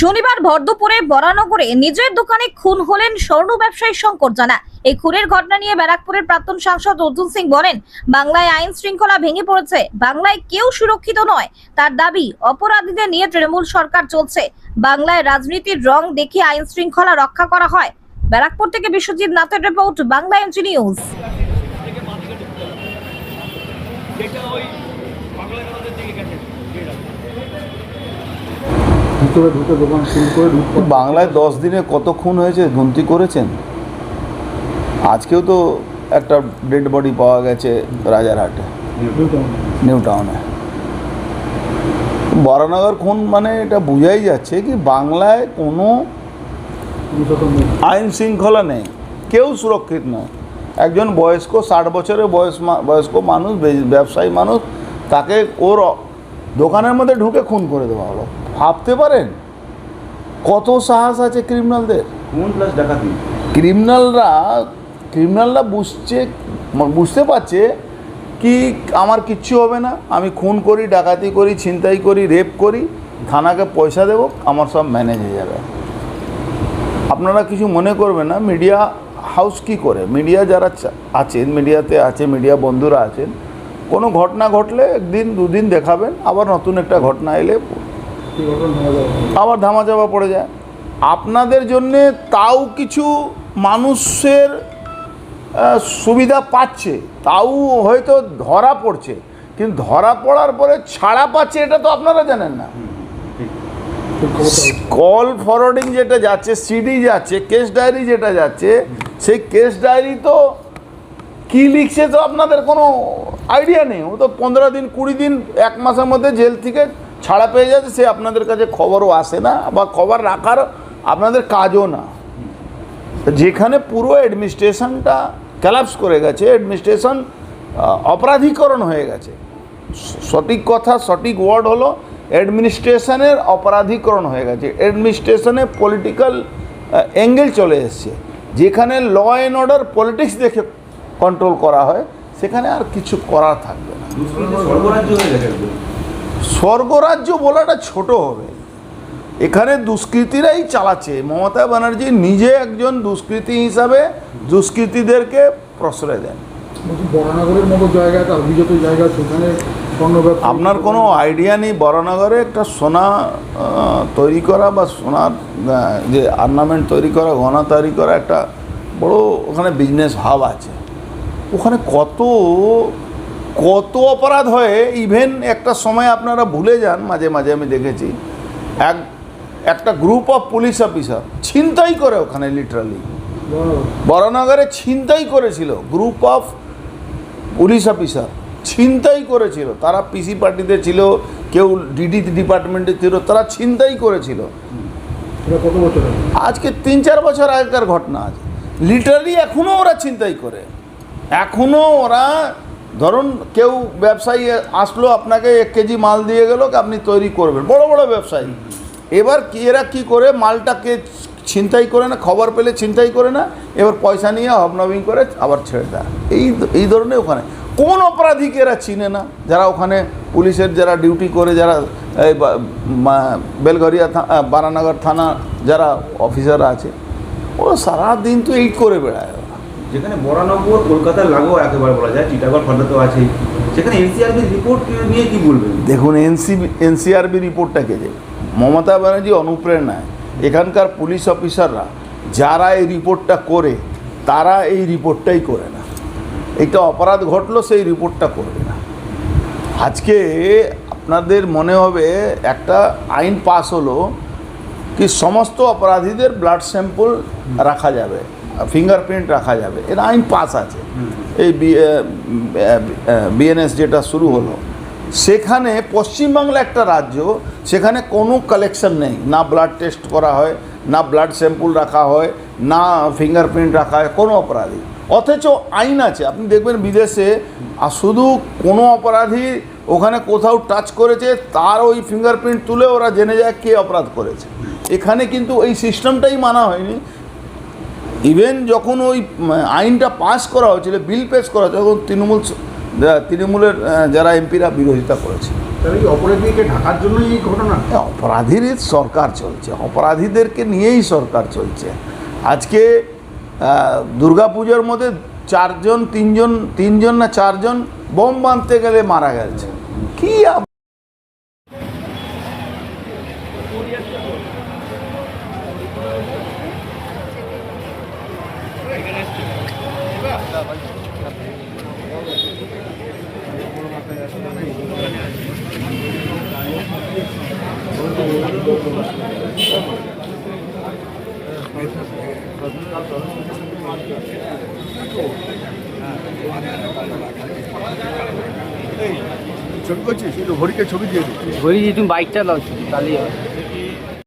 শনিবার ভরদুপুরে বরানগরে নিজের দোকানে খুন হলেন স্বর্ণ ব্যবসায়ী শঙ্কর জানা। এই খুনের ঘটনা নিয়ে ব্যারাকপুরের প্রাক্তন সাংসদ অর্জুন সিং বলেন, বাংলায় আইন শৃঙ্খলা ভেঙে পড়েছে, বাংলায় কেউ সুরক্ষিত নয়। তার দাবি, অপরাধীদের নিয়ে তৃণমূল সরকার চলছে। বাংলায় রাজনীতির রং দেখে আইন শৃঙ্খলা রক্ষা করা হয়। ব্যারাকপুর থেকে বিশ্বজিৎ নাথের রিপোর্ট, বাংলা এনজি নিউজ। ভিতরে ঢুকে দোকান সিল করে বাংলায় দশ দিনে কত খুন হয়েছে গুনতি করেছেন? আজকেও তো একটা ডেড বডি পাওয়া গেছে রাজারহাটে। নিউ টাউনে বরানগর খুন মানে এটা বোঝাই যাচ্ছে কি বাংলায় কোনো আইন শৃঙ্খলা নেই কেউ সুরক্ষিত নয়। একজন বয়স্ক ষাট বছরের বয়স বয়স্ক মানুষ ব্যবসায়ী মানুষ তাকে ওর দোকানের মধ্যে ঢুকে খুন করে দেওয়া হলো। ভাবতে পারেন কত সাহস আছে ক্রিমিনালদের? ডাকাতি। ক্রিমিনালরা ক্রিমিনালরা বুঝছে বুঝতে পারছে কি আমার কিচ্ছু হবে না। আমি খুন করি ডাকাতি করি ছিনতাই করি রেপ করি থানাকে পয়সা দেবো আমার সব ম্যানেজ হয়ে যাবে। আপনারা কিছু মনে করবেন না মিডিয়া হাউস কি করে? মিডিয়া যারা আছেন মিডিয়াতে আছে মিডিয়া বন্ধুরা আছেন কোনো ঘটনা ঘটলে একদিন, দুদিন দেখাবেন, আবার নতুন একটা ঘটনা এলে আবার ধামা চাপা পড়ে যায় আপনাদের জন্যে তাও কিছু মানুষের সুবিধা পাচ্ছে, তাও হয়তো ধরা পড়ছে, কিন্তু ধরা পড়ার পরে ছাড়া পাচ্ছে এটা তো আপনারা জানেন না। কল ফরওয়ার্ডিং যেটা যাচ্ছে, সিডি যাচ্ছে, কেস ডায়েরি যেটা যাচ্ছে, সেই কেস ডায়েরি তো কী লিখছে তো আপনাদের কোনো আইডিয়া নেই। ও তো পনেরো দিন, কুড়ি দিন, এক মাসের মধ্যে জেল থেকে ছাড়া পেয়ে যাচ্ছে, সে আপনাদের কাছে খবরও আসে না বা খবর রাখার আপনাদের কাজও না। যেখানে পুরো অ্যাডমিনিস্ট্রেশনটা ক্যালাপস করে গেছে, অ্যাডমিনিস্ট্রেশন অপরাধীকরণ হয়ে গেছে। সঠিক কথা, সঠিক ওয়ার্ড হলো অ্যাডমিনিস্ট্রেশনের অপরাধীকরণ হয়ে গেছে। অ্যাডমিনিস্ট্রেশনে পলিটিক্যাল অ্যাঙ্গেল চলে এসছে। যেখানে ল অ্যান্ড অর্ডার পলিটিক্স দেখে কন্ট্রোল করা হয় সেখানে আর কিছু করার থাকবে না। স্বর্গরাজ্য বলাটা ছোট হবে। এখানে দুষ্কৃতীরাই চালাচ্ছে। মমতা ব্যানার্জি নিজে একজন দুষ্কৃতী হিসাবে দুষ্কৃতীদেরকে প্রশ্রয় দেন। বরানগরের মতো জায়গা অভিজাত জায়গা সেখানে আপনার কোনো আইডিয়া নেই? বরানগরে একটা সোনা তৈরি করা বা সোনার যে আর্নামেন্ট তৈরি করা গহনা তৈরি করা একটা বড় ওখানে বিজনেস হাব আছে। ওখানে কত কত অপরাধ হয় ইভেন একটা সময় আপনারা ভুলে যান মাঝে মাঝে আমি দেখেছি। এক একটা গ্রুপ অফ পুলিশ অফিসার ছিনতাই করে ওখানে লিটারালি বরানগর। ছিনতাই করেছিল গ্রুপ অফ পুলিশ অফিসার ছিনতাই করেছিল। তারা পিসি পার্টিতে ছিল কেউ ডিডি ডিপার্টমেন্টে ছিল তারা ছিনতাই করেছিল। আজকে তিন চার বছর আগেকার ঘটনা আছে। লিটারালি এখনও ওরা ছিনতাই করে। এখনও ওরা, ধরুন কেউ ব্যবসায়ী আসলো, আপনাকে এক কেজি মাল দিয়ে গেল আপনি তৈরি করবেন। বড় বড় ব্যবসায়ী। এবার এরা কী করে মালটাকে ছিনতাই করে না, খবর পেলে ছিনতাই করে না, এবার পয়সা নিয়ে হবনবিং করে আবার ছেড়ে দেয়। এই এই ধরনের ওখানে। কোন অপরাধীকে এরা চিনে না, যারা ওখানে পুলিশের যারা ডিউটি করে, যারা বেলঘরিয়া বারানগর থানা যারা অফিসার আছে ও সারাদিন তো এই করে বেড়ায়। যেখানে বরানগর কলকাতার লাগোয়া একেবারে বলা যায় চিটাগড় ফান্ডা তো আছেই। সেখানে এনসিআরবির রিপোর্ট নিয়ে কি বলবেন? দেখুন, এনসিবি এনসিআরবি রিপোর্টটাকে যে? মমতা ব্যানার্জি অনুপ্রেরণায় এখানকার পুলিশ অফিসাররা যারা এই রিপোর্টটা করে, তারা এই রিপোর্টটাই করে না। এটা অপরাধ ঘটলো, সেই রিপোর্টটা করবে না। আজকে আপনাদের মনে হবে, একটা আইন পাস হলো কি সমস্ত অপরাধীদের ব্লাড স্যাম্পল রাখা যাবে ফিঙ্গারপ্রিন্ট রাখা যাবে এর আইন পাস আছে। এই বিএনএস যেটা শুরু হলো সেখানে পশ্চিমবাংলা একটা রাজ্য সেখানে কোনো কালেকশন নেই। না ব্লাড টেস্ট করা হয় না ব্লাড স্যাম্পল রাখা হয় না ফিঙ্গারপ্রিন্ট রাখা হয় কোনো অপরাধী। অথচ আইন আছে আপনি দেখবেন বিদেশে আর শুধু কোনো অপরাধী ওখানে কোথাও টাচ করেছে তার ওই ফিঙ্গারপ্রিন্ট তুলে ওরা জেনে যায় কে অপরাধ করেছে। এখানে কিন্তু এই সিস্টেমটাই মানা হয়নি। ইভেন যখন ওই আইনটা পাস করা হয়েছিল বিল পেশ করা তখন তৃণমূল তৃণমূলের যারা এমপিরা বিরোধিতা করেছে। অপরাধীকে ঢাকার জন্যই এই ঘটনা? অপরাধীর সরকার চলছে। অপরাধীদেরকে নিয়েই সরকার চলছে। আজকে দুর্গাপুজোর মধ্যে চারজন তিনজন তিনজন না চারজন বোম বাঁধতে গেলে মারা গেছে। কি 저거지, 저거 버릴게 저거 지야 돼. 머리 좀 마이크 잘라주고 난리야.